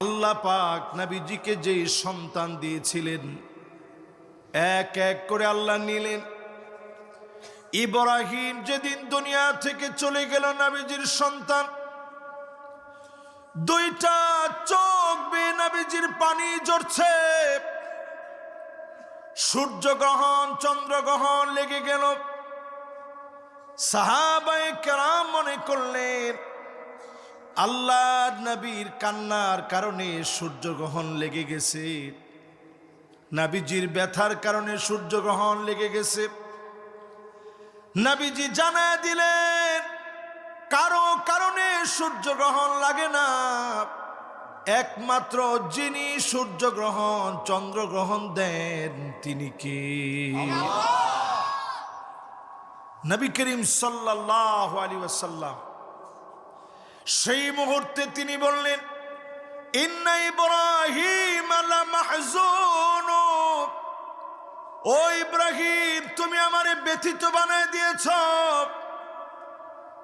আল্লাহ পাক নবীজিকে যে সন্তান দিয়েছিলেন, এক এক করে আল্লাহ নিলেন। ইব্রাহিম যেদিন দুনিয়া থেকে চলে গেল নবীজির সন্তান, দুইটা চোখ বেয়ে নবীজির পানি ঝরছে। সূর্যগ্রহণ, চন্দ্রগ্রহণ লেগে গেল। সাহাবায়ে কেরাম মনে করলেন আল্লাহ নবীর কান্নার কারণে সূর্যগ্রহণ লেগে গেছে। নাবিজির ব্যথার কারণে সূর্যগ্রহণ লেগে গেছে। নাবিজি জানা দিলেন কারও কারণে সূর্যগ্রহণ লাগে না। একমাত্র যিনি সূর্যগ্রহণ চন্দ্রগ্রহণ দেন তিনি কে? নবী করিম সাল্লাহ আলী ওয়াসাল্লাম সেই মুহূর্তে তিনি বললেন, ইন্না ইব্রাহিম ও ইব্রাহিম, তুমি আমারে ব্যথিত বানায় দিয়েছ।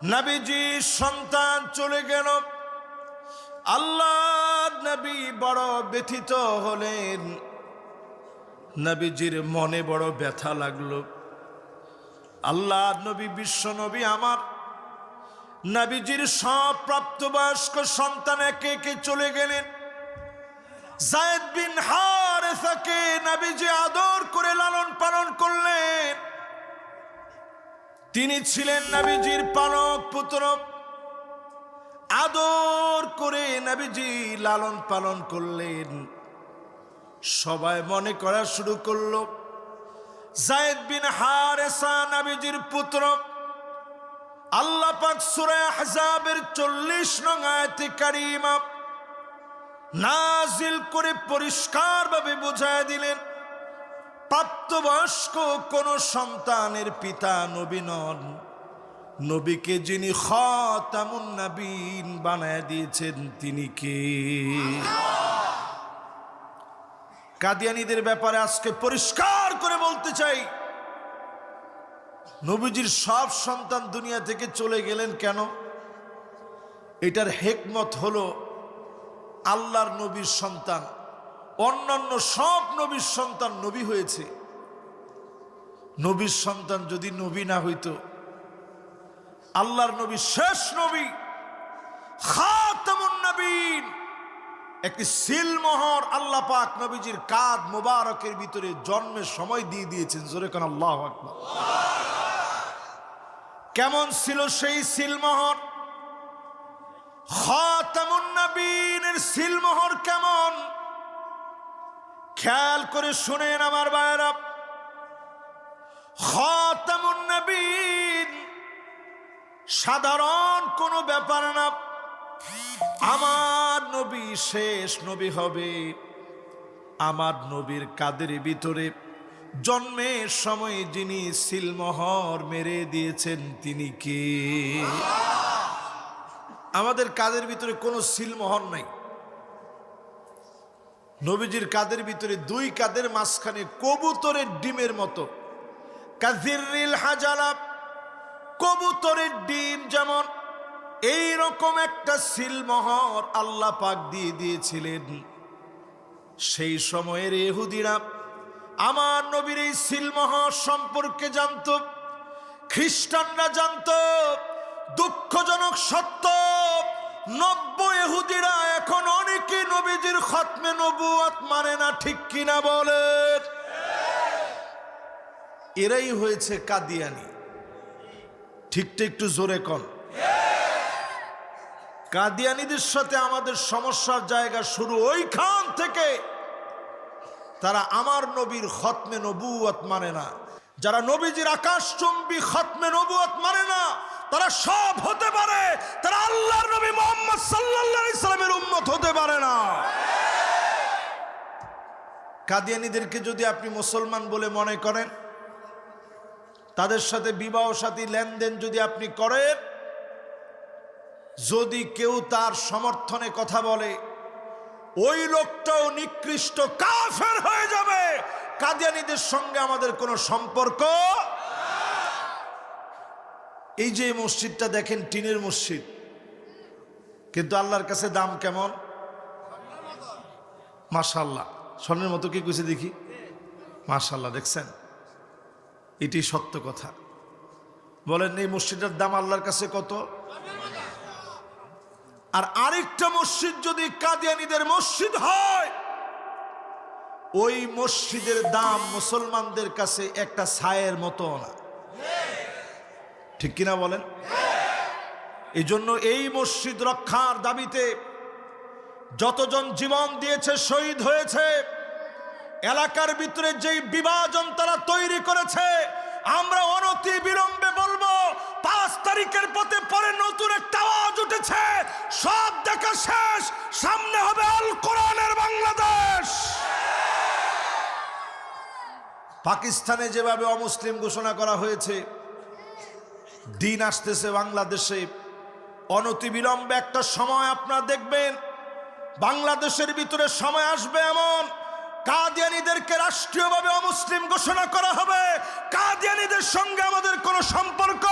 নবীজি সন্তান চলে গেল। আল্লাহ নবী বড় ব্যথিত হলেন। নবীজির মনে বড় ব্যথা লাগল। আল্লাহ নবী, বিশ্ব নবী আমার নাবিজির সব প্রাপ্তবয়স্ক সন্তান একে একে চলে গেলেন। জায়দ বিন হারেসাকে নাবিজি আদর করে লালন পালন করলেন। তিনি ছিলেন নাবিজির পালক পুত্র। আদর করে নাবিজি লালন পালন করলেন। সবাই মনে করা শুরু করল। জায়দ বিন হারেসা নাবিজির পুত্র। আল্লাহ পাক সূরা আহজাবের 40 নং আয়াতে কারিমা নাজিল করে পরিষ্কারভাবে বুঝায় দিলেন, প্রাপ্তবয়স্ক কোন সন্তানের পিতা নবী নন, নবীকে যিনি খাতামুন বানায় দিয়েছেন তিনি কে? কাদিয়ানীদের ব্যাপারে আজকে পরিষ্কার করে বলতে চাই নবীজির সব সন্তান দুনিয়া থেকে চলে গেলেন কেন? এটার হেকমত হলো আল্লাহর নবীর সন্তান। অন্যান্য সব নবীর সন্তান নবী হয়েছে। নবীর সন্তান যদি নবী না হইতো, আল্লাহর নবী শেষ নবী, খাতামুন নবীন। একটি সিলমোহর আল্লাহ পাক নবীজির কাদ মোবারকের ভিতরে জন্মের সময় দিয়ে দিয়েছেন। জোরে কান আল্লাহ আকবার। কেমন ছিল সেই সিলমোহর? খাতামুন নবীনের সিলমোহর কেমন? খেয়াল করে শুনেন আমার ভাইয়েরা। খাতামুন নবীন সাধারণ কোনো ব্যাপার না। আমার নবী শেষ নবী হবে। আমার নবীর কাদের ভিতরে জন্মের সময় যিনি সিলমোহর মেরে দিয়েছেন, তিনি কে? আমাদের কাদের ভিতরে কোনো সিলমোহর নাই? নবীজির কাদের ভিতরে দুই কাদের মাঝখানে কবুতরের ডিমের মতো। কবুতরের ডিম যেমন এই রকম একটা সিলমোহর আল্লাহ পাক দিয়ে দিয়েছিলেন। সেই সময়ের এহুদিরা আমার নবীর এই সিলমোহর সম্পর্কে জানত, খ্রিস্টানরা জানত, দুঃখজনক সত্য নব্য এহুদিরা এখন অনেকে নবীজির খতমে নবুয়াত মানে না, ঠিক কিনা বলে? এরাই হয়েছে কাদিয়ানি। ঠিকটা একটু জোরে কন। কাদিয়ানিদের সাথে আমাদের সমস্যার জায়গা শুরু ওইখান থেকে। তারা আমার নবীর খতমে নবুয়ত মানে না। যারা নবীজির আকাশচুম্বী খতমে নবুয়ত মানে না, তারা সব হতে পারে। তারা আল্লাহর নবী মোহাম্মদ সাল্লাল্লাহু আলাইহি সাল্লামের উম্মত হতে পারে না। কাদিয়ানিদেরকে যদি আপনি মুসলমান বলে মনে করেন, তাদের সাথে বিবাহ সাথী লেনদেন যদি আপনি করেন, যদি কেউ তার সমর্থনে কথা বলে ওই লোকটাও নিকৃষ্ট কাফের হয়ে যাবে। কাদিয়ানিদের সঙ্গে আমাদের কোনো সম্পর্ক এই যে মসজিদটা দেখেন, টিনের মসজিদ। কিন্তু আল্লাহর কাছে দাম কেমন? মাশাল্লাহ স্বর্ণের মতো কি কুছে দেখি? মাশাল্লাহ দেখছেন? এটি সত্য কথা। বলেন, এই মসজিদের দাম আল্লাহর কাছে কত? আর আরেকটা মসজিদ যদি কাদিয়ানিদের মসজিদ হয়, ওই মসজিদের দাম মুসলমানদের কাছে একটা ছায়ের মতো না। ঠিক কিনা বলেন? এই জন্য এই মসজিদ রক্ষার দাবিতে যতজন জীবন দিয়েছে, শহীদ হয়েছে, এলাকার ভিতরে যেই বিভাজন তারা তৈরি করেছে, আমরা অনতি বিলম্বে সব দেখা শেষ, সামনে হবে আল কোরআনের বাংলাদেশ। পাকিস্তানে যেভাবে অমুসলিম ঘোষণা করা হয়েছে, দিন আসতেছে বাংলাদেশে। অনতিবিলম্বে একটা সময় আপনারা দেখবেন, বাংলাদেশের ভিতরে সময় আসবে এমন, কাদিয়ানিদেরকে রাষ্ট্রীয়ভাবে অমুসলিম ঘোষণা করা হবে। কাদিয়ানিদের সঙ্গে আমাদের কোনো সম্পর্ক?